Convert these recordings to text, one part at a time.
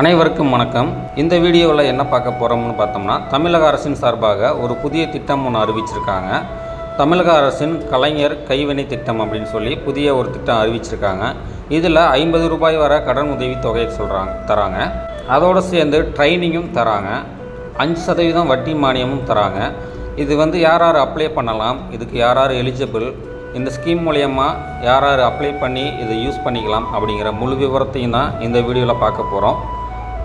அனைவருக்கும் வணக்கம். இந்த வீடியோவில் என்ன பார்க்க போகிறோம்னு பார்த்தோம்னா தமிழக அரசின் சார்பாக ஒரு புதிய திட்டம் ஒன்று அறிவிச்சிருக்காங்க. தமிழக அரசின் கலைஞர் கைவினை திட்டம் அப்படின்னு சொல்லி புதிய ஒரு திட்டம் அறிவிச்சிருக்காங்க. இதில் ஐம்பது ரூபாய் வர கடன் உதவி தொகையை சொல்கிறாங்க தராங்க. அதோடு சேர்ந்து ட்ரைனிங்கும் தராங்க. அஞ்சு சதவீதம் வட்டி மானியமும் தராங்க. இது வந்து யார் யார் அப்ளை பண்ணலாம் இதுக்கு யார் யார் எலிஜிபிள் இந்த ஸ்கீம் மூலயமா யார் யார் அப்ளை பண்ணி இதை யூஸ் பண்ணிக்கலாம் அப்படிங்கிற முழு விவரத்தையும் தான் இந்த வீடியோவில் பார்க்க போகிறோம்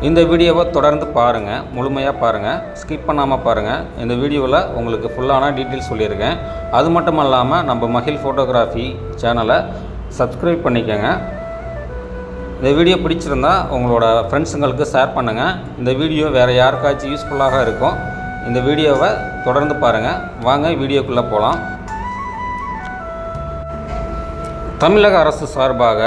இந்த வீடியோவை தொடர்ந்து பாருங்கள் முழுமையாக பாருங்கள் ஸ்கிப் பண்ணாமல் பாருங்கள் இந்த வீடியோவில் உங்களுக்கு ஃபுல்லான டீட்டெயில்ஸ் சொல்லியிருக்கேன். அது மட்டும் இல்லாமல் நம்ம மகிழ் ஃபோட்டோகிராஃபி சேனலை சப்ஸ்கிரைப் பண்ணிக்கோங்க. இந்த வீடியோ பிடிச்சிருந்தா உங்களோட ஃப்ரெண்ட்ஸுங்களுக்கு ஷேர் பண்ணுங்கள் இந்த வீடியோ வேறு யாருக்காச்சும் யூஸ்ஃபுல்லாக இருக்கும் இந்த வீடியோவை தொடர்ந்து பாருங்கள் வாங்க வீடியோக்குள்ளே போகலாம் தமிழக அரசு சார்பாக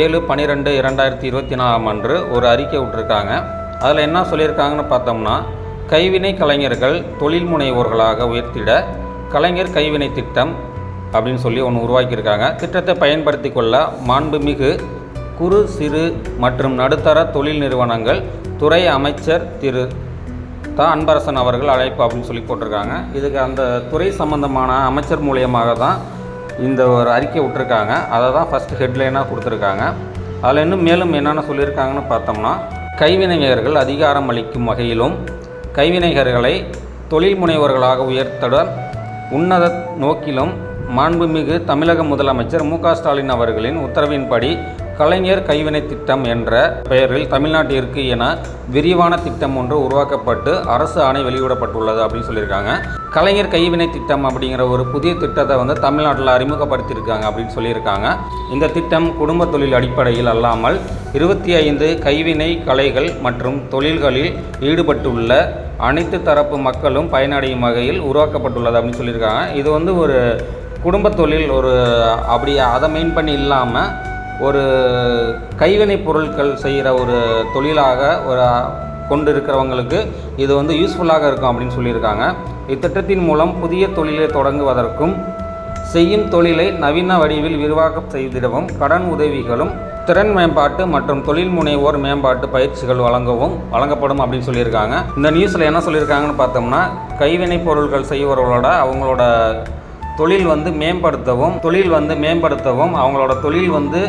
ஏழு பன்னிரெண்டு இரண்டாயிரத்தி இருபத்தி நாலாம் அன்று ஒரு அறிக்கை விட்டுருக்காங்க. அதில் என்ன சொல்லியிருக்காங்கன்னு பார்த்தோம்னா கைவினை கலைஞர்கள் தொழில் முனைவோர்களாக உயர்த்திட கலைஞர் கைவினை திட்டம் அப்படின்னு சொல்லி ஒன்று உருவாக்கியிருக்காங்க. திட்டத்தை பயன்படுத்தி கொள்ள மாண்புமிகு குறு சிறு மற்றும் நடுத்தர தொழில் நிறுவனங்கள் துறை அமைச்சர் திரு. த. அன்பரசன் அவர்கள் அழைப்பு அப்படின்னு சொல்லி போட்டிருக்காங்க. இதுக்கு அந்த துறை சம்பந்தமான அமைச்சர் மூலியமாக தான் இந்த ஒரு அறிக்கை விட்டுருக்காங்க. அதை தான் ஃபஸ்ட்டு ஹெட்லைனாக கொடுத்துருக்காங்க. அதில் இன்னும் மேலும் என்னென்ன சொல்லியிருக்காங்கன்னு பார்த்தோம்னா கைவினைஞர்கள் அதிகாரம் அளிக்கும் வகையிலும் கைவினைஞர்களை தொழில் முனைவர்களாக உயர்த்துடன் உன்னத நோக்கிலும் மாண்புமிகு தமிழக முதலமைச்சர் மு க ஸ்டாலின் அவர்களின் உத்தரவின்படி கலைஞர் கைவினை திட்டம் என்ற பெயரில் தமிழ்நாட்டிற்கு என விரிவான திட்டம் ஒன்று உருவாக்கப்பட்டு அரசு ஆணை வெளியிடப்பட்டுள்ளது அப்படின்னு சொல்லியிருக்காங்க. கலைஞர் கைவினை திட்டம் அப்படிங்கிற ஒரு புதிய திட்டத்தை வந்து தமிழ்நாட்டில் அறிமுகப்படுத்தியிருக்காங்க அப்படின்னு சொல்லியிருக்காங்க. இந்த திட்டம் குடும்ப தொழில் அடிப்படையில் அல்லாமல் இருபத்தி ஐந்து கைவினை கலைகள் மற்றும் தொழில்களில் ஈடுபட்டுள்ள அனைத்து தரப்பு மக்களும் பயனடையும் வகையில் உருவாக்கப்பட்டுள்ளது அப்படின்னு சொல்லியிருக்காங்க. இது வந்து ஒரு குடும்ப தொழில் ஒரு அப்படி அதை மெயின் பண்ணி இல்லாமல் ஒரு கைவினை பொருட்கள் செய்கிற ஒரு தொழிலாக ஒரு கொண்டு இருக்கிறவங்களுக்கு இது வந்து யூஸ்ஃபுல்லாக இருக்கும் அப்படின்னு சொல்லியிருக்காங்க. இத்திட்டத்தின் மூலம் புதிய தொழிலை தொடங்குவதற்கும் செய்யும் தொழிலை நவீன வடிவில் விரிவாக்கம் செய்திடவும் கடன் உதவிகளும் திறன் மேம்பாட்டு மற்றும் தொழில் முனைவோர் மேம்பாட்டு பயிற்சிகள் வழங்கவும் வழங்கப்படும் அப்படின்னு சொல்லியிருக்காங்க. இந்த நியூஸில் என்ன சொல்லியிருக்காங்கன்னு பார்த்தோம்னா கைவினை பொருட்கள் செய்பவர்களோட அவங்களோட தொழில் வந்து மேம்படுத்தவும் தொழில் வந்து மேம்படுத்தவும் அவங்களோட தொழில் வந்து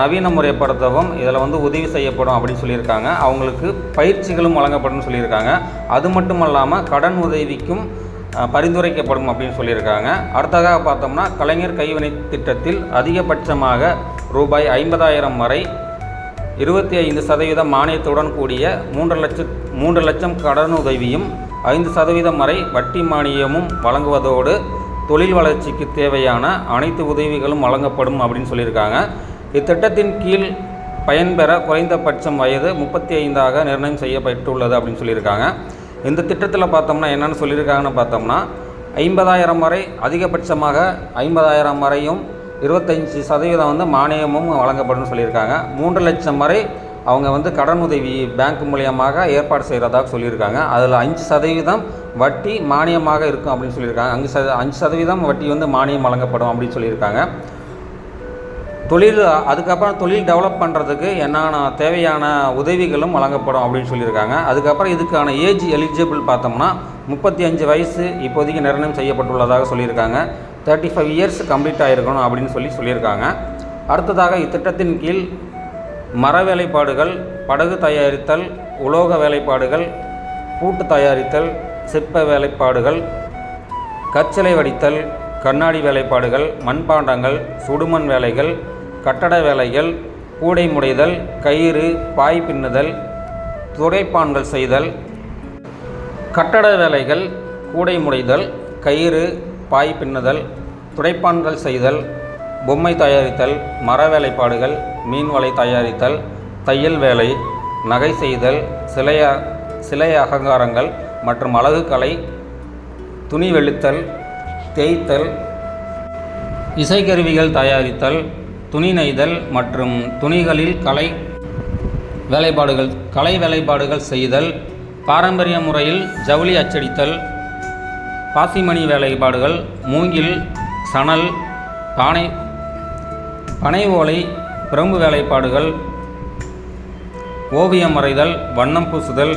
நவீன முறைப்படுத்தவும் இதில் வந்து உதவி செய்யப்படும் அப்படின்னு சொல்லியிருக்காங்க. அவங்களுக்கு பயிற்சிகளும் வழங்கப்படும் சொல்லியிருக்காங்க. அது மட்டும் இல்லாமல் கடன் உதவிக்கும் பரிந்துரைக்கப்படும் அப்படின்னு சொல்லியிருக்காங்க. அடுத்ததாக பார்த்தோம்னா கலைஞர் கைவினை திட்டத்தில் அதிகபட்சமாக ரூபாய் ஐம்பதாயிரம் வரை இருபத்தி ஐந்து சதவீதம் மானியத்துடன் கூடிய மூன்று லட்சம் மூன்று லட்சம் கடன் உதவியும் ஐந்து சதவீதம் வரை வட்டி மானியமும் வழங்குவதோடு தொழில் வளர்ச்சிக்கு தேவையான அனைத்து உதவிகளும் வழங்கப்படும் அப்படின்னு சொல்லியிருக்காங்க. இத்திட்டத்தின் கீழ் பயன்பெற குறைந்தபட்சம் வயது முப்பத்தி ஐந்தாக நிர்ணயம் செய்யப்பட்டுள்ளது அப்படின்னு சொல்லியிருக்காங்க. இந்த திட்டத்தில் பார்த்தோம்னா என்னென்னு சொல்லியிருக்காங்கன்னு பார்த்தோம்னா ஐம்பதாயிரம் வரை அதிகபட்சமாக ஐம்பதாயிரம் வரையும் இருபத்தஞ்சி சதவீதம் வந்து மானியமும் வழங்கப்படும் சொல்லியிருக்காங்க. மூன்று லட்சம் வரை அவங்க வந்து கடன் உதவி பேங்க் மூலியமாக ஏற்பாடு செய்கிறதாக சொல்லியிருக்காங்க. அதில் அஞ்சு சதவீதம் வட்டி மானியமாக இருக்கும் அப்படின்னு சொல்லியிருக்காங்க. அஞ்சு சத அஞ்சு சதவீதம் வட்டி வந்து மானியம் வழங்கப்படும் அப்படின்னு சொல்லியிருக்காங்க. தொழில் அதுக்கப்புறம் தொழில் டெவலப் பண்ணுறதுக்கு என்னென்ன தேவையான உதவிகளும் வழங்கப்படும் அப்படின்னு சொல்லியிருக்காங்க. அதுக்கப்புறம் இதுக்கான ஏஜ் எலிஜிபிள் பார்த்தோம்னா முப்பத்தி அஞ்சு வயசு இப்போதைக்கு நிர்ணயம் செய்யப்பட்டுள்ளதாக சொல்லியிருக்காங்க. தேர்ட்டி ஃபைவ் இயர்ஸ் கம்ப்ளீட் ஆகிருக்கணும் அப்படின்னு சொல்லி சொல்லியிருக்காங்க. அடுத்ததாக இத்திட்டத்தின் கீழ் மர வேலைப்பாடுகள் படகு தயாரித்தல் உலோக வேலைப்பாடுகள் பூட்டு தயாரித்தல் சிற்ப வேலைப்பாடுகள் கற்சிலை வடித்தல் கண்ணாடி வேலைப்பாடுகள் மண்பாண்டங்கள் சுடுமண் வேலைகள் கட்டட வேலைகள் கூடை முடைதல் கயிறு பாய் பின்னுதல் துடைப்பான்கள் செய்தல் கட்டட வேலைகள் கூடை முடைதல் கயிறு பாய் பின்னுதல் துடைப்பான்கள் செய்தல் பொம்மை தயாரித்தல் மர வேலைப்பாடுகள் மீன் வலை தயாரித்தல் தையல் வேலை நகை செய்தல் சிலைய சிலை அகங்காரங்கள் மற்றும் அழகுக்கலை துணி வெளுத்தல் தேய்த்தல் இசைக்கருவிகள் தயாரித்தல் துணி நெய்தல் மற்றும் துணிகளில் கலை வேலைப்பாடுகள் கலை வேலைப்பாடுகள் செய்தல் பாரம்பரிய முறையில் ஜவுளி அச்சடித்தல் பாசிமணி வேலைப்பாடுகள் மூங்கில் சணல் பானை பனை ஓலை பிரம்பு வேலைப்பாடுகள் ஓவியம் வரைதல் வண்ணம் பூசுதல்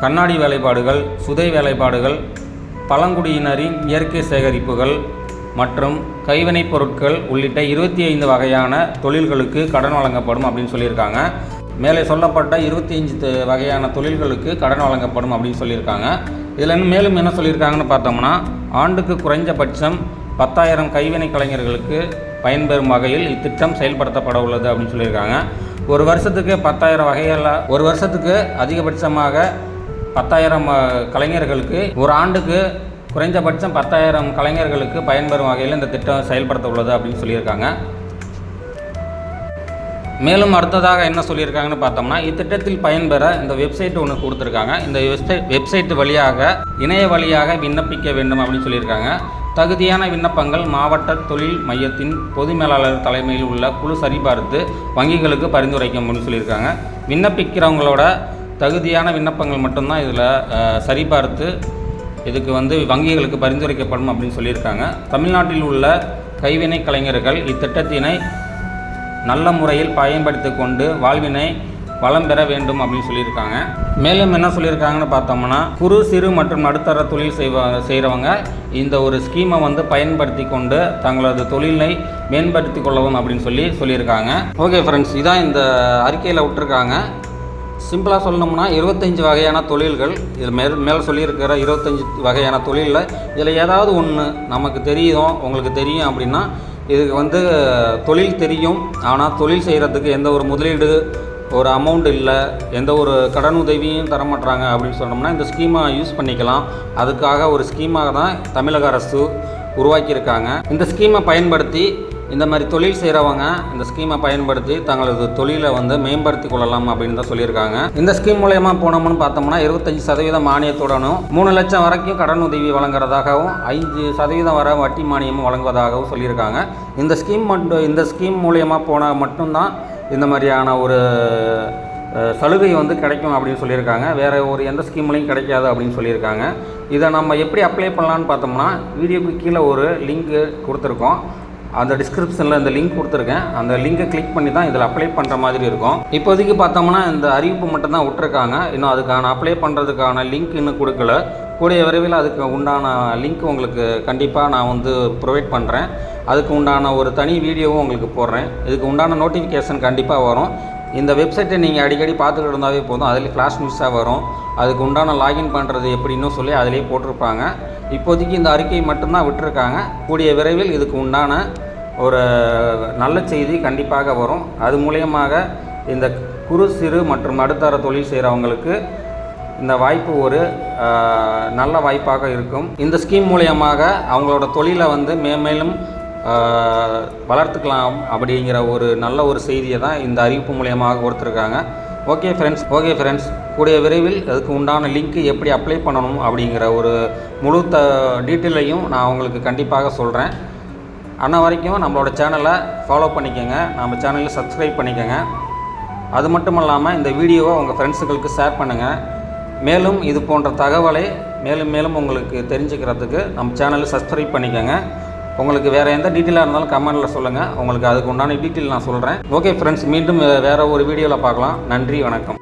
கண்ணாடி வேலைப்பாடுகள் சுதை வேலைப்பாடுகள் பழங்குடியினரின் இயற்கை சேகரிப்புகள் மற்றும் கைவினைப் பொருட்கள் உள்ளிட்ட இருபத்தி ஐந்து வகையான தொழில்களுக்கு கடன் வழங்கப்படும் அப்படின்னு சொல்லியிருக்காங்க. மேலே சொல்லப்பட்ட இருபத்தி அஞ்சு வகையான தொழில்களுக்கு கடன் வழங்கப்படும் அப்படின்னு சொல்லியிருக்காங்க. இதில் மேலும் என்ன சொல்லியிருக்காங்கன்னு பார்த்தோம்னா ஆண்டுக்கு குறைஞ்சபட்சம் பத்தாயிரம் கைவினை கலைஞர்களுக்கு பயன்பெறும் வகையில் இத்திட்டம் செயல்படுத்தப்பட உள்ளது அப்படின்னு சொல்லியிருக்காங்க. ஒரு வருஷத்துக்கு பத்தாயிரம் வகைகளில் ஒரு வருஷத்துக்கு அதிகபட்சமாக பத்தாயிரம் கலைஞர்களுக்கு ஒரு ஆண்டுக்கு குறைந்தபட்சம் பத்தாயிரம் கலைஞர்களுக்கு பயன்பெறும் வகையில் இந்த திட்டம் செயல்படுத்த உள்ளது அப்படின்னு சொல்லியிருக்காங்க. மேலும் அடுத்ததாக என்ன சொல்லியிருக்காங்கன்னு பார்த்தோம்னா இத்திட்டத்தில் பயன்பெற இந்த வெப்சைட் ஒன்று கொடுத்துருக்காங்க. இந்த வெப்சைட் வெப்சைட் வழியாக இணைய வழியாக விண்ணப்பிக்க வேண்டும் அப்படின்னு சொல்லியிருக்காங்க. தகுதியான விண்ணப்பங்கள் மாவட்ட தொழில் மையத்தின் பொது மேலாளர் தலைமையில் உள்ள குழு சரிபார்த்து வங்கிகளுக்கு பரிந்துரைக்கும் அப்படின்னு சொல்லியிருக்காங்க. விண்ணப்பிக்கிறவங்களோட தகுதியான விண்ணப்பங்கள் மட்டும்தான் இதில் சரிபார்த்து இதுக்கு வந்து வங்கிகளுக்கு பரிந்துரைக்கப்படும் அப்படின்னு சொல்லியிருக்காங்க. தமிழ்நாட்டில் உள்ள கைவினை கலைஞர்கள் இத்திட்டத்தினை நல்ல முறையில் பயன்படுத்தி கொண்டு வாழ்வினை வளம் பெற வேண்டும் அப்படின்னு சொல்லியிருக்காங்க. மேலும் என்ன சொல்லியிருக்காங்கன்னு பார்த்தோம்னா குறு சிறு மற்றும் நடுத்தர தொழில் செய்வ செய்கிறவங்க இந்த ஒரு ஸ்கீமை வந்து பயன்படுத்தி கொண்டு தங்களது தொழிலை மேம்படுத்தி கொள்ளவும் அப்படின்னு சொல்லி சொல்லியிருக்காங்க. ஓகே ஃப்ரெண்ட்ஸ் இதான் இந்த அறிக்கையில் விட்டுருக்காங்க. சிம்பிளாக சொல்லணும்னா இருபத்தஞ்சி வகையான தொழில்கள் இதில் மேல் மேலே சொல்லியிருக்கிற இருபத்தஞ்சி வகையான தொழிலில் இதில் ஏதாவது ஒன்று நமக்கு தெரியும் உங்களுக்கு தெரியும் அப்படின்னா இதுக்கு வந்து தொழில் தெரியும். ஆனால் தொழில் செய்கிறதுக்கு எந்த ஒரு முதலீடு ஒரு அமௌண்ட் இல்லை எந்த ஒரு கடன் உதவியும் தரமாட்டுறாங்க அப்படின்னு சொன்னோம்னா இந்த ஸ்கீமை யூஸ் பண்ணிக்கலாம். அதுக்காக ஒரு ஸ்கீமாக தான் தமிழக அரசு உருவாக்கியிருக்காங்க. இந்த ஸ்கீமை பயன்படுத்தி இந்த மாதிரி தொழில் செய்கிறவங்க இந்த ஸ்கீமை பயன்படுத்தி தங்களது தொழிலை வந்து மேம்படுத்தி கொள்ளலாம் அப்படின்னு தான் சொல்லியிருக்காங்க. இந்த ஸ்கீம் மூலயமா போனோம்னு பார்த்தோம்னா இருபத்தஞ்சு சதவீதம் மானியத்துடனும் மூணு லட்சம் வரைக்கும் கடன் உதவி வழங்குறதாகவும் ஐந்து சதவீதம் வர வட்டி மானியமும் வழங்குவதாகவும் சொல்லியிருக்காங்க. இந்த ஸ்கீம் மட்டும் இந்த ஸ்கீம் மூலயமா போனால் மட்டும்தான் இந்த மாதிரியான ஒரு சலுகை வந்து கிடைக்கும் அப்படின்னு சொல்லியிருக்காங்க. வேறு ஒரு எந்த ஸ்கீம்லையும் கிடைக்காது அப்படின்னு சொல்லியிருக்காங்க. இதை நம்ம எப்படி அப்ளை பண்ணலான்னு பார்த்தோம்னா வீடியோக்கு கீழே ஒரு லிங்க்கு கொடுத்துருக்கோம். அந்த டிஸ்கிரிப்ஷனில் இந்த லிங்க் கொடுத்துருக்கேன். அந்த லிங்கை கிளிக் பண்ணி தான் இதில் அப்ளை பண்ணுற மாதிரி இருக்கும். இப்போதைக்கு பார்த்தோம்னா இந்த அறிவிப்பு மட்டும் தான் விட்டுருக்காங்க. இன்னும் அதுக்கான அப்ளை பண்ணுறதுக்கான லிங்க் இன்னும் கொடுக்கல. கூடிய விரைவில் அதுக்கு உண்டான லிங்க் உங்களுக்கு கண்டிப்பாக நான் வந்து ப்ரொவைட் பண்ணுறேன் அதுக்கு உண்டான ஒரு தனி வீடியோவும் உங்களுக்கு போடுறேன். இதுக்கு உண்டான நோட்டிஃபிகேஷன் கண்டிப்பாக வரும். இந்த வெப்சைட்டை நீங்கள் அடிக்கடி பார்த்துக்கிட்டு இருந்தாவே போதும். அதில் கிளாஸ் நியூஸாக வரும். அதுக்கு உண்டான லாகின் பண்ணுறது எப்படின்னு சொல்லி அதிலே போட்டிருப்பாங்க. இப்போதைக்கு இந்த அறிக்கை மட்டும்தான் விட்டுருக்காங்க. கூடிய விரைவில் இதுக்கு உண்டான ஒரு நல்ல செய்தி கண்டிப்பாக வரும். அது மூலியமாக இந்த குறு சிறு மற்றும் நடுத்தர தொழில் செய்கிறவங்களுக்கு இந்த வாய்ப்பு ஒரு நல்ல வாய்ப்பாக இருக்கும். இந்த ஸ்கீம் மூலியமாக அவங்களோட தொழிலை வந்து மேன்மேலும் வளர்த்துக்கலாம் அப்படிங்கிற ஒரு நல்ல ஒரு செய்தியை தான் இந்த அறிவிப்பு மூலியமாக கொடுத்துருக்காங்க. Okay friends okay friends. கூடிய விரைவில் அதுக்கு உண்டான லிங்க்கு எப்படி அப்ளை பண்ணணும் அப்படிங்கிற ஒரு முழு த டீட்டெயிலையும் நான் உங்களுக்கு கண்டிப்பாக சொல்கிறேன் அன்ன வரைக்கும் நம்மளோட சேனலை ஃபாலோ பண்ணிக்கோங்க. நம்ம சேனலில் சப்ஸ்கிரைப் பண்ணிக்கோங்க. அது மட்டும் இல்லாமல் இந்த வீடியோவை உங்கள் ஃப்ரெண்ட்ஸுகளுக்கு ஷேர் பண்ணுங்கள் மேலும் இது போன்ற தகவலை மேலும் மேலும் உங்களுக்கு தெரிஞ்சுக்கிறதுக்கு நம்ம சேனலை சப்ஸ்கிரைப் பண்ணிக்கோங்க. உங்களுக்கு வேறு எந்த டீட்டெயிலாக இருந்தாலும் கமெண்டில் சொல்லுங்கள் உங்களுக்கு அதுக்கு உண்டான டீட்டெயில் நான் சொல்கிறேன் ஓகே ஃப்ரெண்ட்ஸ் மீண்டும் வேறு ஒரு வீடியோவில் பார்க்கலாம். நன்றி வணக்கம்.